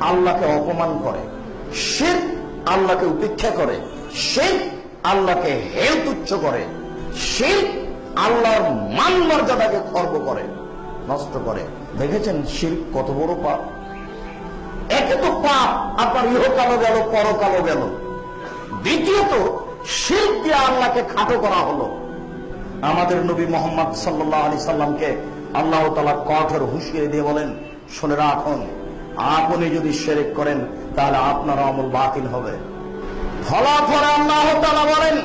আল্লাহকে অপমান করে। শির আল্লাহকে উপেক্ষা করে। শির আল্লাহকে হেল তুচ্ছ করে। শির আল্লাহর মান মর্যাদাকে খর্ব করে, নষ্ট করে। দেখেছেন শির কত বড় পাপ? একে তো পাপ আপনার ইহকালও গেল, পরকালও গেল। দ্বিতীয়ত, শির দিয়ে আল্লাহকে খাটো করা হলো। আমাদের নবী মোহাম্মদ সাল্লাহ আলি সাল্লামকে আল্লাহ তালা কঠোর হুঁশিয়ে দিয়ে বলেন, শুনে রাখুন আপনি যদি সেরেক করেন, তাহলে আপনার আমল বাতিল হবে। ফলাফল আল্লাহ বলেন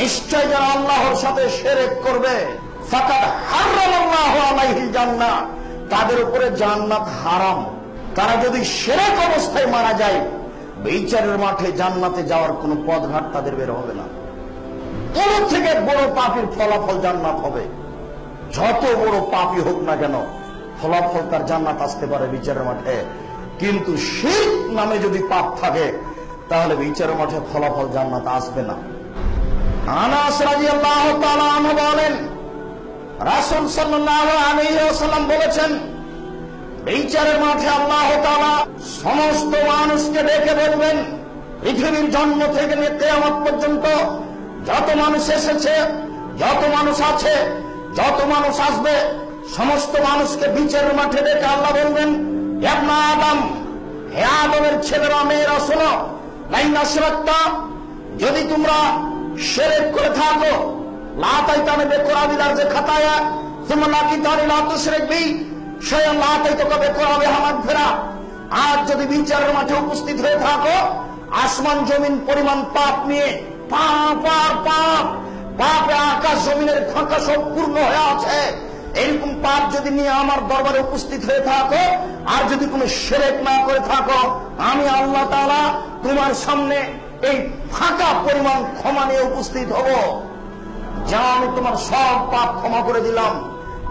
নিশ্চয় যারা আল্লাহর সাথে সেরেক করবে তাদের উপরে জান্নাত হারাম। তারা যদি সেরেক অবস্থায় মারা যায়, বিচারের মাঠে জান্নাতে যাওয়ার কোনো পথঘাট তাদের বের হবে না। কোন থেকে বড় পাপির ফলাফল জান্নাত হবে। যত বড় পাপি হোক না কেন, ফলাফল তার জান্নাত আসতে পারে বিচারের মাঠে। কিন্তু শির নামে যদি পাপ থাকে, তাহলে বিচারের মাঠে ফলাফল জান্নাত আসবে না। আনহু বলেন ওয়াসাল্লাম বলেছেন মাঠে আল্লাহ তাআলা সমস্ত মানুষকে জন্ম থেকে কিয়ামত পর্যন্ত যত মানুষ এসেছে, যত মানুষ আছে যত মানুষ আসবে, সমস্ত মানুষকে বিচারের মাঠে ডেকে আল্লাহ বলবেন ইবনা আদম, হে আদমের ছেলেরা, মেয়েরা, শোনো, লাইন আশরাক্তা যদি তোমরা শেরেক করে থাকো লাতাই তানে বেকরা দিলার যে খাতায়া তোমরা নাকি তারে লাতো শেরেক বি, স্বয়ং লাতাই তো কবে করাবে হামাদ ফেরা। আজ যদি বিচারের মাঠে উপস্থিত হয়ে থাকো, আসমান জমিন পরিমাণ পাপ নিয়ে, পাপ আর পাপ পাপে আকাশ জমিনের ফাঁকা সম্পূর্ণ হয়ে আছে। এরকম পাপ যদি নিয়ে আমার দরবারে উপস্থিত হয়ে থাকো, আর যদি কোনো সেরেক না করে থাকো, আমি আল্লাহ তাআলা তোমার সামনে এই ফাঁকা পরিমাণ ক্ষমা নিয়ে উপস্থিত হব। যা আমি তোমার সব পাপ ক্ষমা করে দিলাম।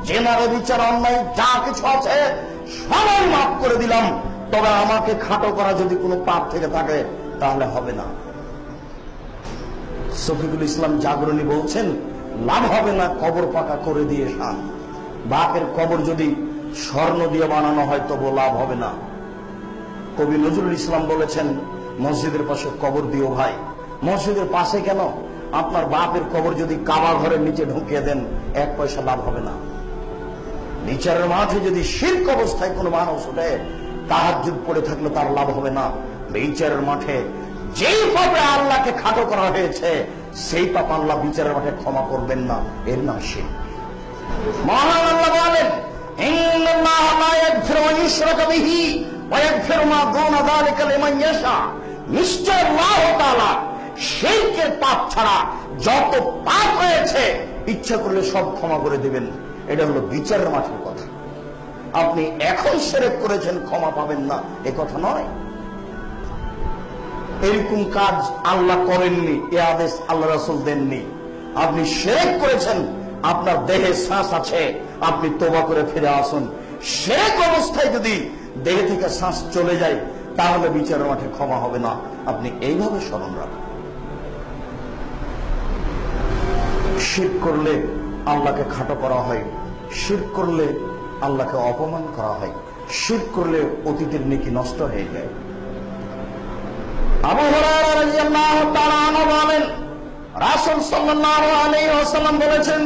জেনারে বিচার, অন্যায়, যা কিছু আছে, সবাই মাফ করে দিলাম। তবে আমাকে খাটো করা যদি কোনো পাপ থেকে থাকে, তাহলে হবে না। শফিকুল ইসলাম জাগরণী বলছেন, লাভ হবে না কবর পাকা করে দিয়ে শান বাপের কবর যদি স্বর্ণ দিয়ে বানানো হয়, তবু লাভ হবে না। কবি নজরুল ইসলাম বলেছেন, মসজিদের পাশে কবর দিও ভাই। মসজিদের পাশে কেন? আপনার বাপের কবর যদি কাবা ঘরের নিচে ঢুকিয়ে দেন, এক পয়সা লাভ হবে না। বিচারের মাঠে যদি শিল্প অবস্থায় কোনো মানুষ ওঠে তাহার যুগ পড়ে থাকলে তার লাভ হবে না। বিচারের মাঠে যেই পাপে আল্লাহকে খাটো করা হয়েছে, সেই পাপ আল্লাহ বিচারের মাঠে ক্ষমা করবেন না। এর নাম শিল্প মহান আল্লাহ বলেন পাপ ছাড়া যত পাপ হয়েছে ইচ্ছা করলে সব ক্ষমা করে দিবেন। এটা হলো বিচারের মাঠের কথা। আপনি এখন সেরেক করেছেন, ক্ষমা পাবেন না। এ কথা নয়। এরকম কাজ আল্লাহ করেননি, এ আদেশ আল্লাহ রাসুল দেননি। আপনি শেরেক করেছেন, আপনার দেহে শ্বাস আছে, আপনি তোবা করে ফিরে আসুন। শেরেক অবস্থায় যদি দেহে থেকে শ্বাস চলে যায়, তাহলে বিচারের মাঠে ক্ষমা হবে না। আপনি এইভাবে স্মরণ রাখুন। শির করলে আল্লাহকে খাটো করা হয়, শির করলে আল্লাহকে অপমান করা হয়, শির করলে অতীতের নেকি নষ্ট হয়ে যায়। আবু আনহু বলেন, রাসূল সাল্লাল্লাহু আলাইহি ওয়াসাল্লাম বলেছেন,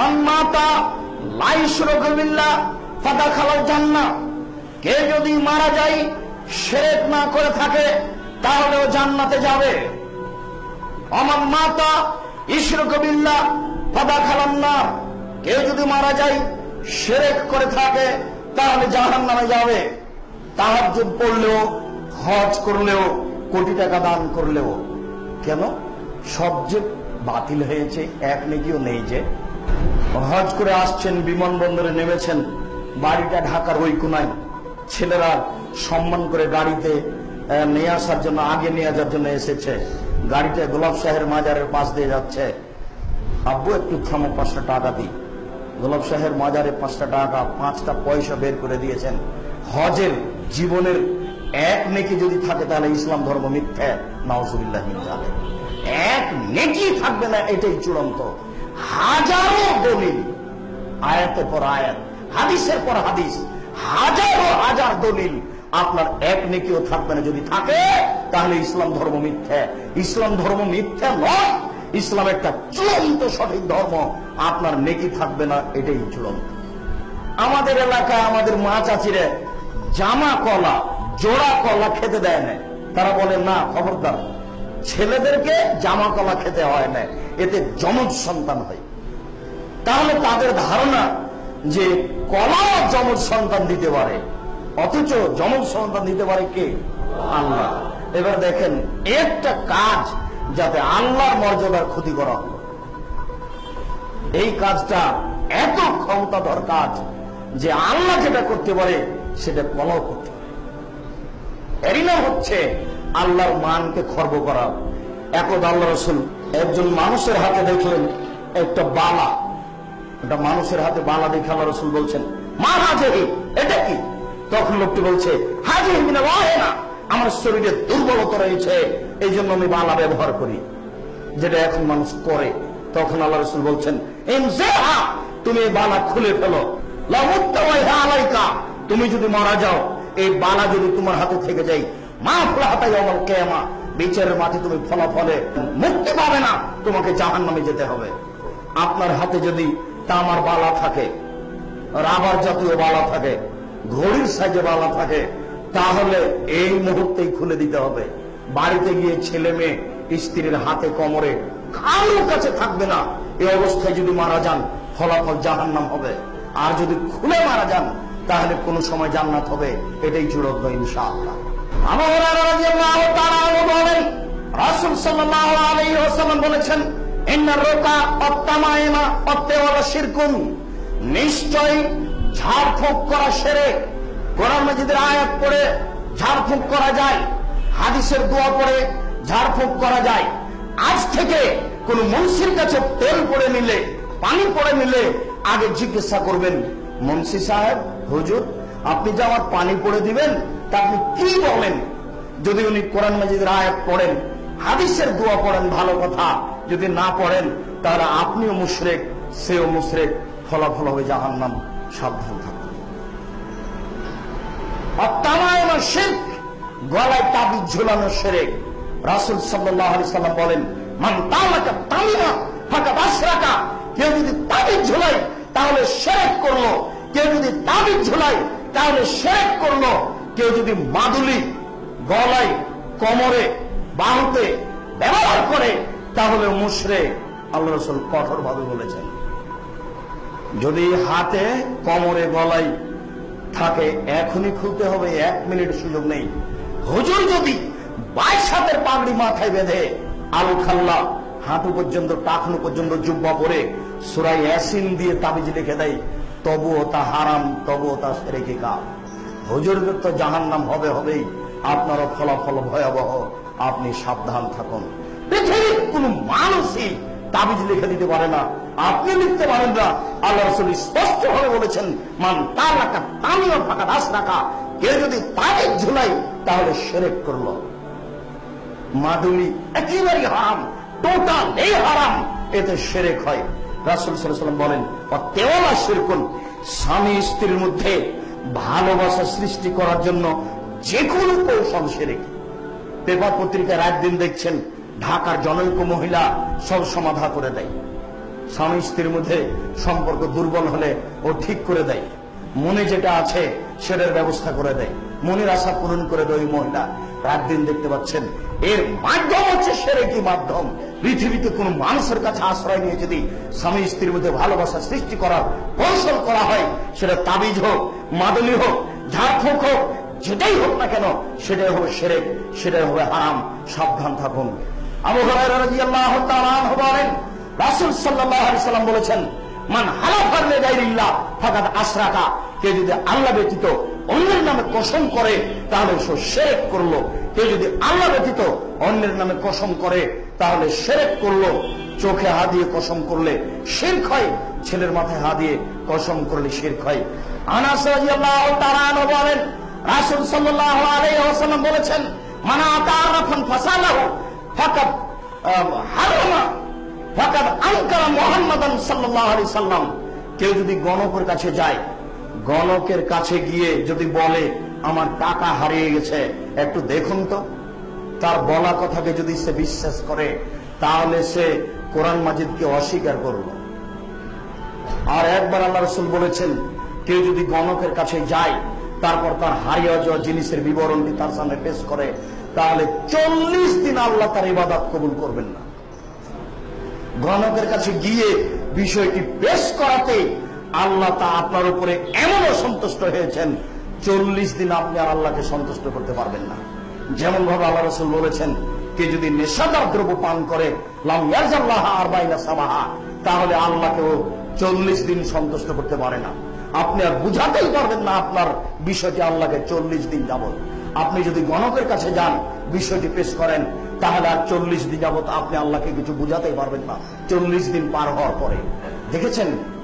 মান মাতা লা ইশরাকু বিল্লাহ ফাদাখালাল জান্নাহ। কে যদি মারা যায় শিরক না করে থাকে তাহলে ও জান্নাতে যাবে। আমার মাতা ইশরাকু বিল্লাহ ফাদাখালান নার। কেউ যদি মারা যায় শিরক করে থাকে, তাহলে জাহান্নামে যাবে। তাহাজ্জুদ পড়লেও, হজ করলেও কোটি টাকা দান করলেও কেন? সব যে বাতিল হয়েছে, এক নেকিও নেই যে। হজ করে আসছেন বিমানবন্দরে নেমেছেন, বাড়িটা ঢাকার ওই কোনায় ছেলেরা সম্মান করে গাড়িতে নিয়ে আসার জন্য, আগে নিয়ে যাওয়ার জন্য এসেছে। গাড়িটা গোলাপ শাহের মাজারের পাশ দিয়ে যাচ্ছে। আব্বু, একটু থামো, পাঁচটা টাকা দিই। গোলাপ শাহের মাজারে পাঁচটা টাকা, পাঁচটা পয়সা বের করে দিয়েছেন। হজের জীবনের এক নেকি যদি থাকে তাহলে ইসলাম ধর্ম মিথ্যা। নওজুবিল্লাহ মিন এক নেকি থাকবে না, এটাই চূড়ান্ত। হাজারো দলিল, আয়াতের পর আয়াত, হাদিসের পর হাদিস, হাজারো হাজার দলিল, আপনার এক নেকিও থাকবে না। যদি থাকে, তাহলে ইসলাম ধর্ম মিথ্যা। ইসলাম ধর্ম মিথ্যা নয়, ইসলাম একটা চূড়ান্ত সঠিক ধর্ম। আপনার নেকি থাকবে না, এটাই চূড়ান্ত। আমাদের এলাকায়, আমাদের মা চাচিরে জামা কলা জোড়া কলা খেতে দেয় না তারা বলে, না, খবরদার, ছেলেদেরকে জামা কলা খেতে হয় না এতে যমজ সন্তান হয়। তাহলে তাদের ধারণা যে কলা জমজ সন্তান দিতে পারে, অথচ যমজ সন্তান দিতে পারে কে? আল্লাহ। এবার দেখেন, একটা কাজ যাতে আল্লাহর মর্যাদার ক্ষতি করা হলো এই কাজটা এত ক্ষমতাধর কাজ যে আল্লাহ যেটা করতে পারে, সেটা কলাও এরই হচ্ছে আল্লাহর মানকে খর্ব করা। একদ আল্লাহ রসুল একজন মানুষের হাতে দেখলেন একটা বালা। একটা মানুষের হাতে বালা দেখে আল্লাহ রসুল বলছেন, মা হাজে এটা কি? তখন লোকটি বলছে হাজে না আমার শরীরে দুর্বলতা রয়েছে এই জন্য আমি বালা ব্যবহার করি। যেটা এখন মানুষ করে। তখন আল্লাহ রসুল বলছেন তুমি বালা খুলে ফেলো। লামুত্তাওয়াইহা আলাইকা, তুমি যদি মারা যাও এই বালা যদি তোমার হাতে থেকে যাই মা ফলা হাতাই অমল কেমা বিচারের মাঠে তুমি ফলাফলে মুক্তি পাবে না, তোমাকে জাহান নামে যেতে হবে। আপনার হাতে যদি তামার বালা থাকে, রাবার জাতীয় বালা থাকে, ঘড়ির সাইজে বালা থাকে, তাহলে এই মুহূর্তেই খুলে দিতে হবে। বাড়িতে গিয়ে ছেলে মেয়ে স্ত্রীর হাতে কোমরে কারোর কাছে থাকবে না। এই অবস্থায় যদি মারা যান, ফলাফল জাহান্নাম হবে। আর যদি খুলে মারা যান তাহলে কোনো সময় জান্নাত হবে, এটাই চূড়ান্ত ইনশাআল্লাহ। ঝাড়ফুঁক করা যায়, হাদিসের দোয়া পড়ে ঝাড়ফুঁক করা যায়। আজ থেকে কোন মুন্সির কাছে তেল পড়ে নিলে, পানি পড়ে নিলে আগে জিজ্ঞাসা করবেন, মুন্সি সাহেব হুজুর, আপনি যে আমার পানি পড়ে দিবেন, তা আপনি কি বলেন? যদি উনি কোরআন মাজিদের আয়াত পড়েন, হাদিসের দোয়া পড়েন, ভালো কথা। যদি না পড়েন, তাহলে আপনিও মুশরেক, সেও মুশরেক, ফলাফল হবে জাহান্নাম। সাবধান থাকুন। অত্যামায়না শিরক, গলায় রাসুল সাল্লাহ সাল্লাম বলেন, মান তামিমা ফাঁকা বাস রাখা কেউ যদি তাহলে করল। কেউ যদি তাবিজ ঝুলাই তাহলে সেরেক করল। কেউ যদি মাদুলি গলায়, কোমরে, বাহুতে ব্যবহার করে, তাহলে মুশরে আল্লাহ রসুল কঠোর ভাবে বলেছেন। যদি হাতে, কোমরে, গলায় থাকে, এখনই খুলতে হবে, এক মিনিট সুযোগ নেই। হুজুর যদি বাইশ হাতের পাগড়ি মাথায় বেঁধে আলু খাল্লা, হাঁটু পর্যন্ত, টাকনু পর্যন্ত জুব্বা পরে সুরাই অ্যাসিন দিয়ে তাবিজ লিখে দেয় তবুও তা হারাম, তবুও তা সেরেকে কা হুজুরদের তো জাহান নাম হবে হবেই, আপনারও ফলাফল ভয়াবহ, আপনি সাবধান থাকুন। পৃথিবীর কোন মানুষই তাবিজ লিখে দিতে পারে না। আপনি লিখতে পারেন না। আল্লাহ রসুল স্পষ্ট ভাবে বলেছেন, মান তার রাখা তামিও ফাঁকা দাস রাখা কেউ যদি তাবিজ ঝুলাই, তাহলে সেরেক করল। মাদুলি একেবারে হারাম, টোটাল এই হারাম, এতে সেরেক হয়। রাসুল সাল্লাম বলেন স্বামী স্ত্রীর মধ্যে ভালোবাসা সৃষ্টি করার জন্য যে কোনো কৌশল সেরেক পেপার পত্রিকায় রাত দিন দেখছেন, ঢাকার জনৈক মহিলা সব সমাধা করে দেয়। স্বামী স্ত্রীর মধ্যে সম্পর্ক দুর্বল হলে ও ঠিক করে দেয়। মনে যেটা আছে সেটার ব্যবস্থা করে দেয়। মনের আশা পূরণ করে দেয় ওই মহিলা। রাত দিন দেখতে পাচ্ছেন, এর মাধ্যম হচ্ছে সেরে কি মাধ্যম। পৃথিবীতে কোন মানুষের কাছে আশ্রয় নিয়ে যদি স্বামী স্ত্রীর মধ্যে ভালোবাসা সৃষ্টি করার কৌশল করা হয়, সেটা তাবিজ হোক, মাদলি হোক ঝাড়ফুঁক হোক, যেটাই হোক না কেন, সেটাই হবে সেরেক, সেটাই হবে হারাম। সাবধান থাকুন। আবু আলাইহি সাল্লাম বলেছেন, মান হালাফা লিগাইরিল্লাহ ফাকাদ আশরাকা কে যদি আল্লাহ ব্যতীত অন্যের নামে কসম করে, তাহলে সে শিরক করল। কে যদি আল্লাহ ব্যতীত অন্যের নামে কসম করে, তাহলে শিরক করল। চোখে হা দিয়ে কসম করলে শিরক হয়, ছেলের মাথায় হা দিয়ে কসম করলে শিরক হয়। আনাস বলেন বলেছেন, মানা আতারাফান ফাসালাহু, ফাকাদ হারামা, ফাকাদ আনকারা সাল্লাম কেউ যদি গণকের কাছে যায় গণকের কাছে গিয়ে যদি বলে, আমার টাকা হারিয়ে গেছে, একটু দেখুন তো। তার বলা কথাকে যদি সে বিশ্বাস করে, তাহলে সে কোরআন মাজিদকে অস্বীকার করল। আর একবার আল্লাহ রসুল বলেছেন, কেউ যদি গণকের কাছে যায়, তারপর তার হারিয়ে যাওয়া জিনিসের বিবরণটি তার সামনে পেশ করে, তাহলে চল্লিশ দিন আল্লাহ তার ইবাদত কবুল করবেন না। গণকের কাছে গিয়ে বিষয়টি পেশ করাতে আল্লাহ তা আপনার উপরে এমন অসন্তুষ্ট হয়েছেন, চল্লিশ দিন আপনি আর আল্লাহকে সন্তুষ্ট করতে পারবেন না। যেমন ভাবে আল্লাহ রসুল বলেছেন, কে যদি নেশাদার দ্রব্য পান করে তাহলে আল্লাহকেও চল্লিশ দিন সন্তুষ্ট করতে পারে না। আপনি আর বুঝাতেই পারবেন না আপনার বিষয়টি আল্লাহকে চল্লিশ দিন যাবত আপনি যদি গণকের কাছে যান, বিষয়টি পেশ করেন, তাহলে আর চল্লিশ দিন যাবত আপনি আল্লাহকে কিছু বুঝাতেই পারবেন না। চল্লিশ দিন পার হওয়ার পরে। দেখেছেন?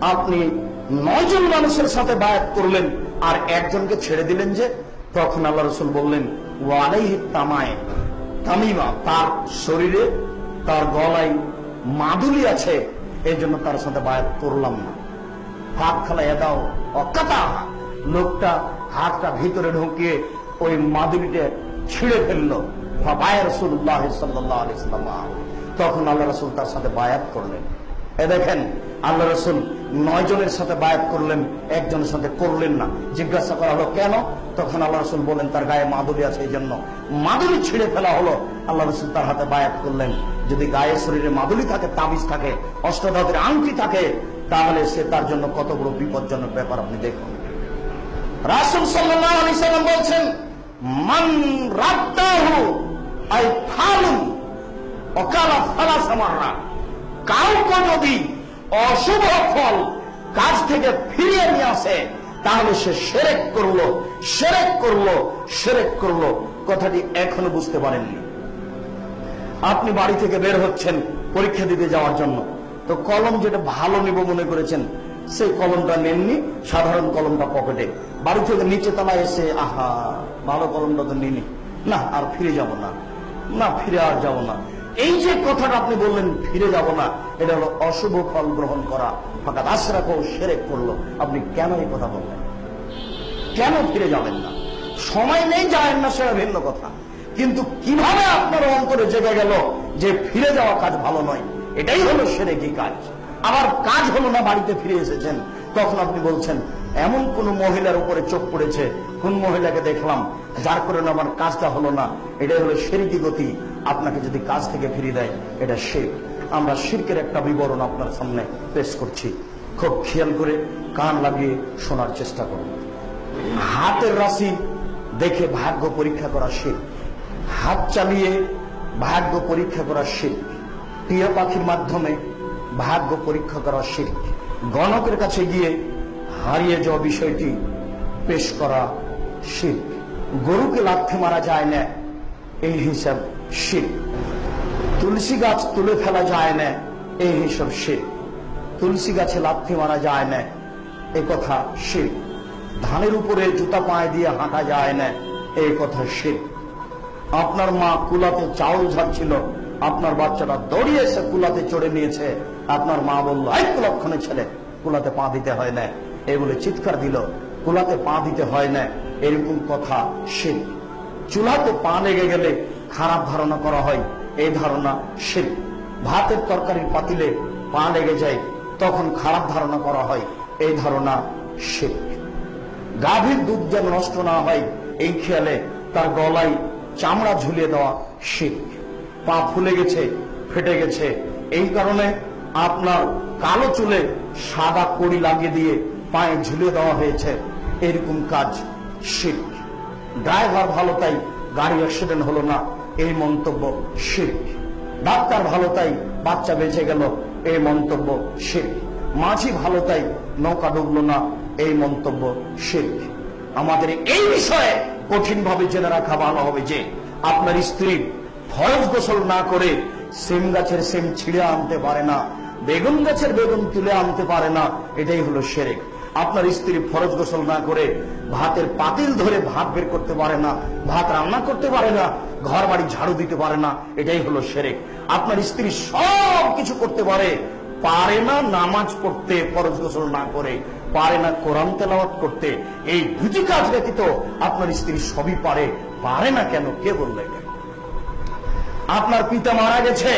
আপনি নয়জন মানুষের সাথে বায়াত করলেন আর একজনকে ছেড়ে দিলেন যে, তখন আল্লাহ রসুল বললেন তামায় তামিমা, তার শরীরে, তার গলায় মাদুলি আছে এই জন্য তার সাথে বায়াত করলাম না। হাত খালা এদাও অকাতা! লোকটা হাতটা ভিতরে ঢুকিয়ে ওই মাদুলিটা ছিঁড়ে ফেলল। তখন আল্লাহ রসুল তার সাথে বায়াত করলেন। এ দেখেন আল্লাহ রসুল নয় জনের সাথে বায়াত করলেন, একজনের সাথে করলেন না। জিজ্ঞাসা করা হলো, কেন? তখন আল্লাহ রসুল বলেন তার গায়ে মাদুরি আছে এই জন্য মাদুরি ছিঁড়ে ফেলা হলো। আল্লাহ রসুল তার হাতে বায়াত করলেন। যদি গায়ে শরীরে মাদুলি থাকে, তাবিজ থাকে অষ্টধাতের আংটি থাকে, তাহলে সে তার জন্য কত বড় বিপজ্জনক ব্যাপার আপনি দেখুন। রাসুল সাল্লাম বলছেন, মান রাদ্দাহু আই ফালুন অকালা ফালা অশুভ ফল কাজ থেকে ফিরিয়ে নিয়ে আসে, তাহলে সে সেরেক করল সেরেক করল সেরেক করল। কথাটি এখনও বুঝতে পারেননি। আপনি বাড়ি থেকে বের হচ্ছেন পরীক্ষা দিতে যাওয়ার জন্য। তো কলম যেটা ভালো নিব মনে করেছেন, সেই কলমটা নেননি, সাধারণ কলমটা পকেটে। বাড়ি থেকে নিচে তলা এসে, আহা, ভালো কলমটা তো নিনি না, আর ফিরে যাব না। না, ফিরে আর যাব না। এই যে কথাটা আপনি বললেন, ফিরে যাব না। এটা হলো অশুভ ফল গ্রহণ করা। ফাঁকা আশরাফ সেরেক করল। আপনি কেন এই কথা বললেন? কেন ফিরে যাবেন না? সময় নেই যাবেন না সেটা ভিন্ন কথা। কিন্তু কীভাবে আপনার অন্তরে জেগে গেল যে ফিরে যাওয়া কাজ ভালো নয়? এটাই হলো সেরে কি কাজ। আবার কাজ হলো না, বাড়িতে ফিরে এসেছেন। তখন আপনি বলছেন, এমন কোন মহিলার উপরে চোখ পড়েছে। কোন মহিলাকে দেখলাম? যার কারণে আমার কাজটা হলো না। এটাই হলো সেরিকি গতি। আপনাকে যদি কাজ থেকে ফিরিয়ে দেয়, এটা শির আমরা শিরকের একটা বিবরণ আপনার সামনে পেশ করছি। খুব খেয়াল করে কান লাগিয়ে শোনার চেষ্টা করুন। হাতের রাশি দেখে ভাগ্য পরীক্ষা করা শিল্প হাত চালিয়ে ভাগ্য পরীক্ষা করা শিল্প প্রিয় পাখির মাধ্যমে ভাগ্য পরীক্ষা করা শিল্প গণকের কাছে গিয়ে হারিয়ে যাওয়া বিষয়টি পেশ করা শিল্প গরুকে লাথি মারা যায় না, এই হিসাব শিল্প তুলসী গাছ তুলে ফেলা যায় না, এই হিসাব শিল্প তুলসী গাছে লাথি মারা যায় না, এ কথা শিল্প ধানের উপরে জুতা পায়ে দিয়ে হাঁটা যায় না এই কথা শিল্প আপনার মা কুলাতে চাউল ঝাড়ছিল, আপনার বাচ্চাটা দৌড়িয়ে এসে কুলাতে চড়ে নিয়েছে। আপনার মা বলল এক লক্ষণে ছেলে, কুলাতে পা দিতে হয় না। এই বলে চিৎকার দিল, কুলাতে পা দিতে হয় না। এরকম কথা শিল্প চুলাতে পা লেগে গেলে খারাপ ধারণা করা হয়। এই ধারণা শিল্প ভাতের তরকারির পাতিলে পা লেগে যায়, তখন খারাপ ধারণা করা হয়। এই ধারণা শিল্প গাভীর দুধ যেন নষ্ট না হয়, এই খেয়ালে তার গলায় চামড়া ঝুলিয়ে দেওয়া শিখ পা ফুলে গেছে, ফেটে গেছে। এই কারণে আপনার কালো চুলে সাদা কড়ি লাগিয়ে দিয়ে পায়ে ঝুলিয়ে দেওয়া হয়েছে। এরকম কাজ শিখ ড্রাইভার ভালো তাই গাড়ি অ্যাক্সিডেন্ট হলো না। এই মন্তব্য শির্ক ডাক্তার ভালো তাই বাচ্চা বেঁচে গেল, এই মন্তব্য শির্ক মাঝি ভালো তাই নৌকা ডুবলো না, এই মন্তব্য শির্ক আমাদের এই বিষয়ে কঠিনভাবে জেনে রাখা ভালো হবে যে, আপনার স্ত্রী ফরজ গোসল না করে সিম গাছের সিম ছিঁড়ে আনতে পারে না, বেগুন গাছের বেগুন তুলে আনতে পারে না, এটাই হলো সেরেক আপনার স্ত্রী ফরজ গোসল না করে ভাতের পাতিল ধরে ভাত বের করতে পারে না, ভাত রান্না করতে পারে না ঘর বাড়ি ঝাড়ু দিতে পারে না, এটাই হলো সেরেক। আপনার স্ত্রী সব কিছু করতে পারে পারে না নামাজ পড়তে, ফরজ গোসল না করে, পারে না কোরআন তেলাওয়াত করতে, এই দুটি কাজ ব্যতীত আপনার স্ত্রী সবই পারে পারে না কেন? কে বললে আপনার পিতা মারা গেছে,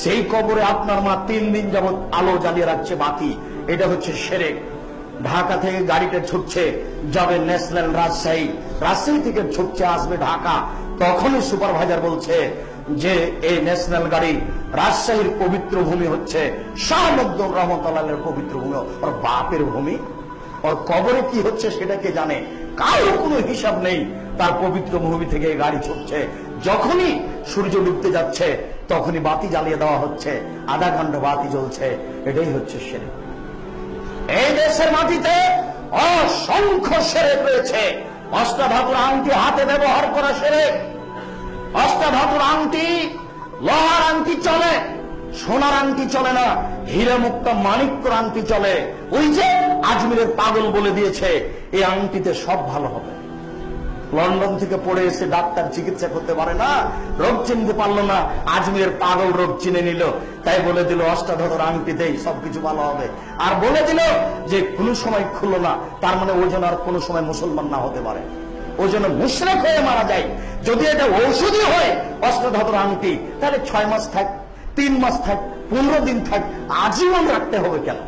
সেই কবরে আপনার মা তিন দিন যাবৎ আলো জ্বালিয়ে রাখছে বাতি, এটা হচ্ছে সেরেক। ঢাকা থেকে গাড়িটা ছুটছে, যাবে ন্যাশনাল রাজশাহী। রাজশাহী থেকে ছুটছে, আসবে ঢাকা। তখনই সুপারভাইজার বলছে যে এই ন্যাশনাল গাড়ি রাজশাহীর পবিত্র ভূমি হচ্ছে, শাহ মকদুম রহমতালের পবিত্র ভূমি। ওর বাপের ভূমি? ওর কবরে কি হচ্ছে সেটা কে জানে? কারও কোনো হিসাব নেই। তার পবিত্র ভূমি থেকে গাড়ি ছুটছে। যখনই সূর্য ডুবতে যাচ্ছে, তখনই বাতি জ্বালিয়ে দেওয়া হচ্ছে। আধা ঘণ্টা বাতি জ্বলছে। এটাই হচ্ছে সেরে। এই দেশের মাটিতে অসংখ্য সেরে রয়েছে। অষ্টাধাতুর আংটি হাতে ব্যবহার করা সেরে অষ্টাধাতুর আংটি, লোহার আংটি চলে, সোনার আংটি চলে না হীরে মুক্ত মানিক্যর আংটি চলে। ওই যে আজমিরের পাগল বলে দিয়েছে, এই আংটিতে সব ভালো হবে। লন্ডন থেকে পড়ে এসে ডাক্তার চিকিৎসা করতে পারে না, রোগ চিনতে পারল না আজমিরের পাগল রোগ চিনে নিল। তাই বলে দিল অষ্টাধর আংটিতেই সবকিছু ভালো হবে। আর বলে দিল যে, কোনো সময় খুললো না, তার মানে ও যেন আর কোনো সময় মুসলমান না হতে পারে। ও যেন মুশরেক হয়ে মারা যায়। যদি এটা ঔষধি হয় অষ্টাধর আংটি, তাহলে ছয় মাস থাক, তিন মাস থাক, পনেরো দিন থাক, আজীবন রাখতে হবে কেন?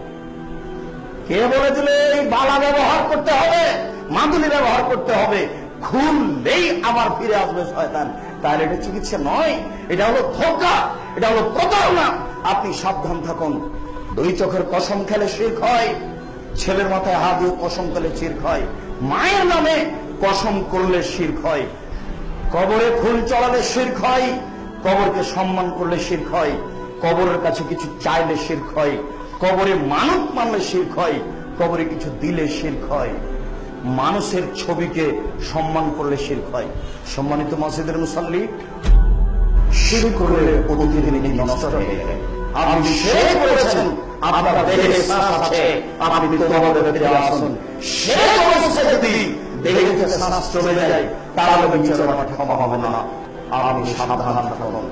কে বলে দিলে, এই বালা ব্যবহার করতে হবে, মাদুলি ব্যবহার করতে হবে খুললেই আবার ফিরে আসবে শয়তান। তাহলে এটা চিকিৎসা নয়, এটা হলো ধোকা, এটা হলো প্রতারণা। আপনি সাবধান থাকুন। দুই চোখের কসম খেলে শির্ক হয়, ছেলের মাথায় হাত দিয়ে কসম খেলে শির্ক হয়, মায়ের নামে কসম করলে শির্ক হয়, কবরে ফুল চড়ালে শির্ক হয়, কবরকে সম্মান করলে শির্ক হয়, কবরের কাছে কিছু চাইলে শির্ক হয়, কবরে মানত মানলে শির্ক হয়, কবরে কিছু দিলে শির্ক হয়। মানুষের ছবিকে সম্মান করলে শির্ক হয়। সম্মানিত মসজিদের মুসাল্লি শির করলে এটি নষ্ট হয়ে যায়। আপনি সে করেছেন আপনার দেহে শ্বাস আছে আপনি তোমাদের ফিরে আসুন। সে করেছে যদি দেহে শ্বাস চলে যায় তাহলে বিচার ক্ষমা হবে না। আপনি সাবধান থাকুন।